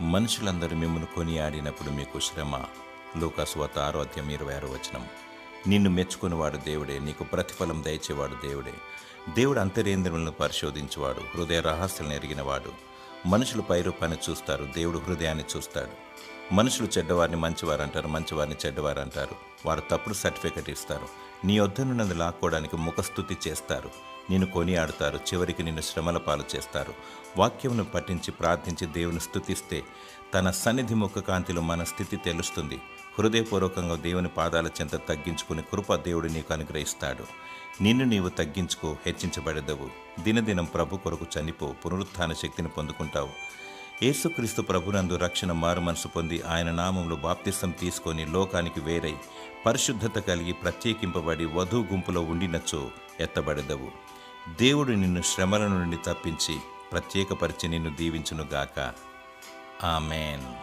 మనుషులందరూ మిమ్మల్ని కొనియాడినప్పుడు మీకు శ్రమ. లూకాసువత ఆరోగ్యం ఇరవై ఆరు వచనం. నిన్ను మెచ్చుకునేవాడు దేవుడే నీకు ప్రతిఫలం దయచేవాడు దేవుడే. దేవుడు అంతరేంద్రములను పరిశోధించేవాడు హృదయ రహస్యలను ఎరిగినవాడు. మనుషులు పైరూపాన్ని చూస్తారు దేవుడు హృదయాన్ని చూస్తాడు. మనుషులు చెడ్డవారిని మంచివారు అంటారు మంచివారిని చెడ్డవారు అంటారు వారు తప్పుడు సర్టిఫికెట్ ఇస్తారు. నీ వద్దనున్నది లాక్కోవడానికి ముఖస్థుతి చేస్తారు. నిన్ను కొనియాడుతారు. చివరికి నిన్ను శ్రమల పాలు చేస్తారు. వాక్యమును పఠించి ప్రార్థించి దేవుని స్థుతిస్తే తన సన్నిధి ముఖ కాంతిలో మన స్థితి తెలుస్తుంది. హృదయపూర్వకంగా దేవుని పాదాల చెంత తగ్గించుకుని కృప దేవుడు నీకు అనుగ్రహిస్తాడు. నిన్ను నీవు తగ్గించుకో హెచ్చించబడదవు. దినదినం ప్రభు కొరకు చనిపో పునరుత్థాన శక్తిని పొందుకుంటావు. యేసుక్రీస్తు ప్రభునందు రక్షణ మారుమనసు పొంది ఆయన నామంలో బాప్తిసం తీసుకొని లోకానికి వేరై పరిశుద్ధత కలిగి ప్రత్యేకింపబడి వధు గుంపులో ఉండినచో ఎత్తబడదవు. దేవుడు నిన్ను శ్రమల నుండి తప్పించి ప్రత్యేకపరిచి నిన్ను దీవించునుగాక. ఆమెన్.